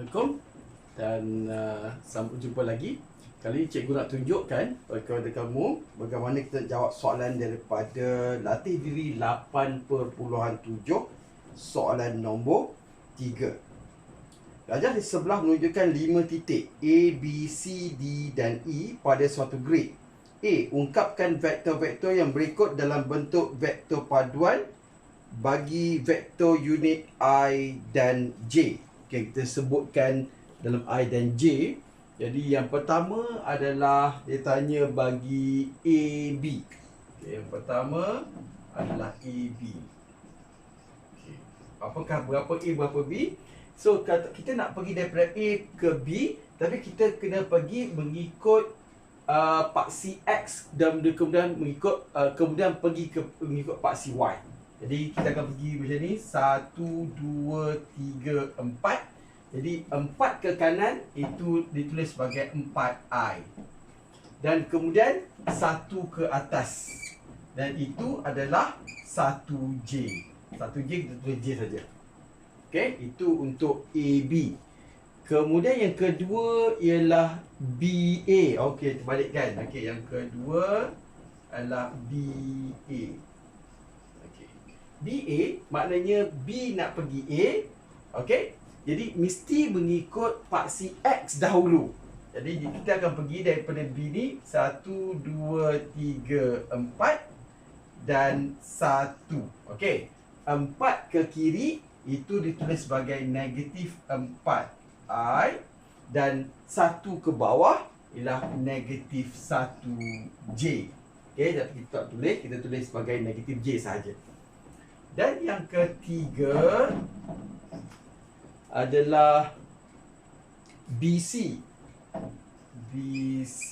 Assalamualaikum dan uh, sampai jumpa lagi. Kali ini cikgu nak tunjukkan kepada kamu bagaimana kita jawab soalan daripada latih diri 8.7 soalan nombor 3. Gajah di sebelah menunjukkan 5 titik A, B, C, D dan E pada suatu grid. A. Ungkapkan vektor-vektor yang berikut dalam bentuk vektor paduan bagi vektor unit I dan J. Okay, kita sebutkan dalam I dan J. Jadi yang pertama adalah dia tanya bagi AB. Okay, yang pertama adalah AB. Okay. Apakah berapa A berapa B? So kata kita nak pergi daripada A ke B tapi kita kena pergi mengikut uh, paksi X dan kemudian mengikut uh, kemudian pergi ke mengikut paksi Y. Jadi kita akan pergi macam ni 1 2 3 4 jadi empat ke kanan itu ditulis sebagai empat I. Dan kemudian satu ke atas. Dan itu adalah satu J. Satu J kita tulis J saja. Okey, itu untuk AB. Kemudian yang kedua ialah BA. Okey, terbalikkan. Okey, yang kedua adalah BA. BA maknanya B nak pergi A. Okey, jadi mesti mengikut paksi X dahulu. Jadi kita akan pergi daripada B ni 1 2 3 4 dan 1. Okey. 4 ke kiri itu ditulis sebagai negatif 4 I dan 1 ke bawah ialah negatif 1 J. Okey, tapi kita tak tulis, kita tulis sebagai negatif J saja. Dan yang ketiga adalah BC. BC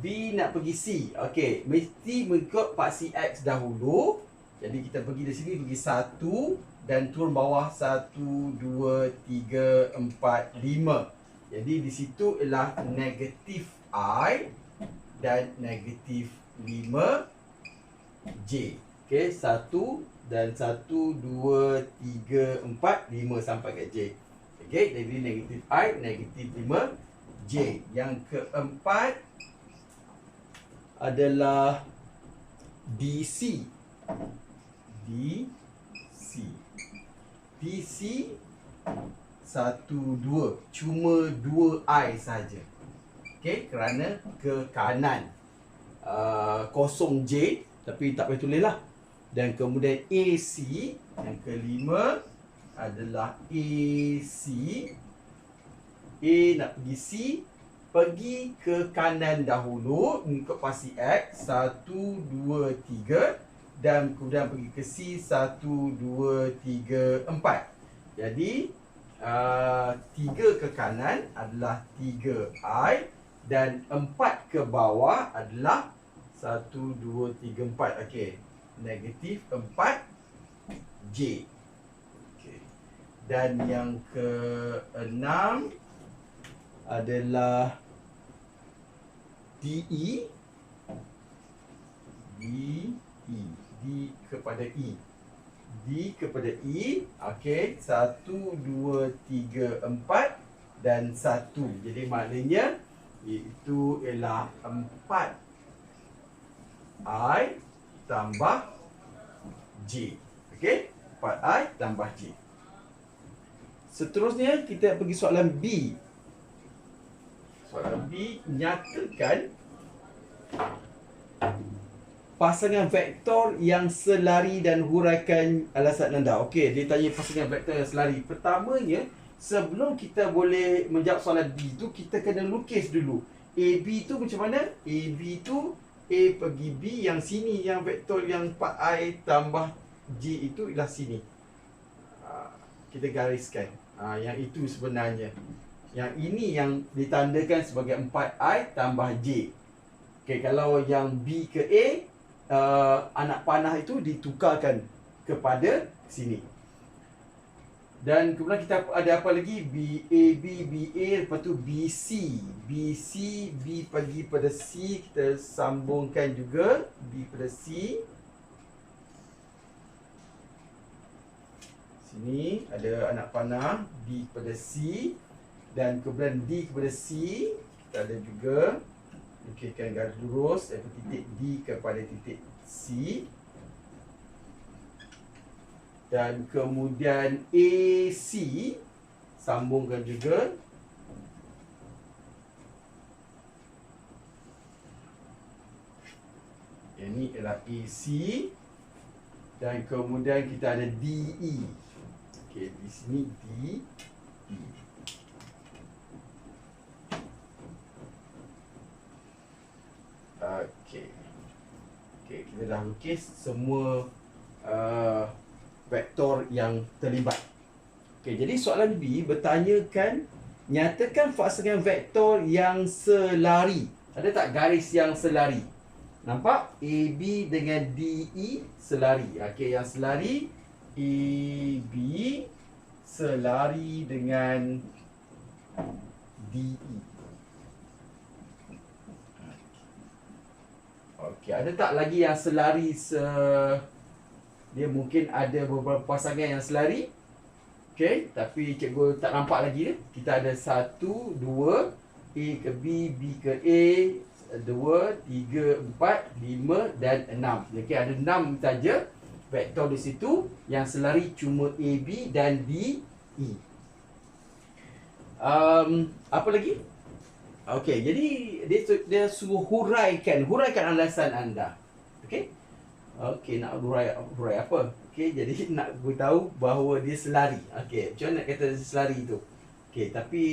B nak pergi C. Okey, mesti mengikut paksi X dahulu. Jadi kita pergi dari sini pergi 1 dan turun bawah 1 2 3 4 5. Jadi di situ ialah negatif I dan negatif 5 J. Okey, 1 dan 1, 2, 3, 4, 5 sampai ke J. Okey, jadi negatif I, negatif 5, J. Yang keempat adalah DC. DC. DC 1, 2. Cuma 2 I saja. Okey, kerana ke kanan. Uh, kosong J, tapi tak boleh tulis lah. Dan kemudian AC yang kelima adalah AC A nak pergi C pergi ke kanan dahulu mengikut pasti X 1 2 3 dan kemudian pergi ke C 1 2 3 4 jadi uh, 3 ke kanan adalah 3 I dan 4 ke bawah adalah 1 2 3 4 okey negatif 4 J. Okay. Dan yang ke-6 adalah DE DE D kepada E. D kepada E. Okey, 1 2 3 4 dan 1. Jadi maknanya itu ialah 4 I tambah J. Okey? 4I tambah J. Seterusnya kita pergi soalan B. Soalan B nyatakan pasangan vektor yang selari dan huraikan alasan anda. Okey, dia tanya pasangan vektor yang selari. Pertamanya, sebelum kita boleh menjawab soalan B tu, kita kena lukis dulu. AB tu macam mana? AB tu A pergi B yang sini yang vektor yang 4I tambah G itu ialah sini. Ha, kita gariskan. Ha, yang itu sebenarnya. Yang ini yang ditandakan sebagai 4I tambah J. Okay, kalau yang B ke A, uh, anak panah itu ditukarkan kepada sini. Dan kemudian kita ada apa lagi? B A B B A lepas tu B C. B C B pergi pada C kita sambungkan juga B pada C. Sini ada anak panah D kepada C dan kemudian D kepada C kita ada juga lukiskan garis lurus daripada titik D kepada titik C dan kemudian AC sambungkan juga ini adalah AC dan kemudian kita ada DE. Okey, di sini DE. Okey. Okey, kita dah lukis semua uh, vektor yang terlibat. Okey, jadi soalan B bertanyakan nyatakan fasa vektor yang selari. Ada tak garis yang selari? Nampak? AB dengan DE selari. Okey, yang selari AB selari dengan DE. Okey, ada tak lagi yang selari se dia mungkin ada beberapa pasangan yang selari? Okey, tapi cikgu tak nampak lagi dia. Kita ada satu, dua, A ke B, B ke A, dua, tiga, empat, lima dan enam. Okey, ada enam saja vektor di situ yang selari cuma A, B dan D, E. Um, apa lagi? Okey, jadi dia dia suruh huraikan, huraikan alasan anda. Okey. Okey, nak hurai hurai apa? Okey, jadi nak beritahu bahawa dia selari. Okey, macam mana nak kata selari tu? Okay, tapi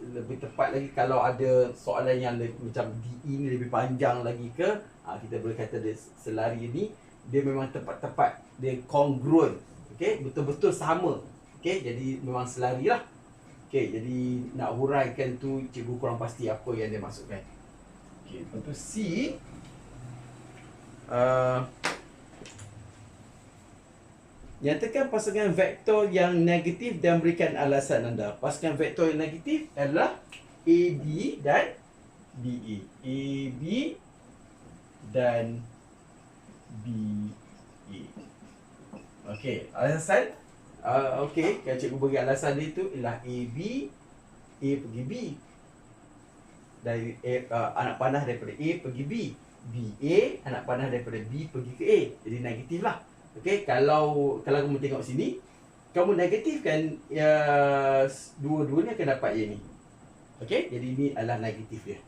lebih tepat lagi kalau ada soalan yang lebih, macam DE ni lebih panjang lagi ke, ha, kita boleh kata dia selari ni dia memang tepat-tepat, dia congruent. Okay, betul-betul sama. Okay, jadi memang selari lah. Okay, jadi nak huraikan tu cikgu kurang pasti apa yang dia maksudkan. Okay, untuk C, uh, Nyatakan pasangan vektor yang negatif dan berikan alasan anda. Pasangan vektor yang negatif adalah AB dan BE. AB dan BE. Okey, alasan uh, okey, kalau cikgu bagi alasan dia tu ialah AB A pergi B. Dari A, uh, anak panah daripada A pergi B. BA anak panah daripada B pergi ke A. Jadi negatif lah. Okey, kalau kalau kamu tengok sini, kamu negatifkan ya dua-dua ni akan dapat yang ni. Okey, jadi ini adalah negatif dia.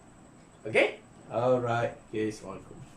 Okey? Alright. Okay, Assalamualaikum.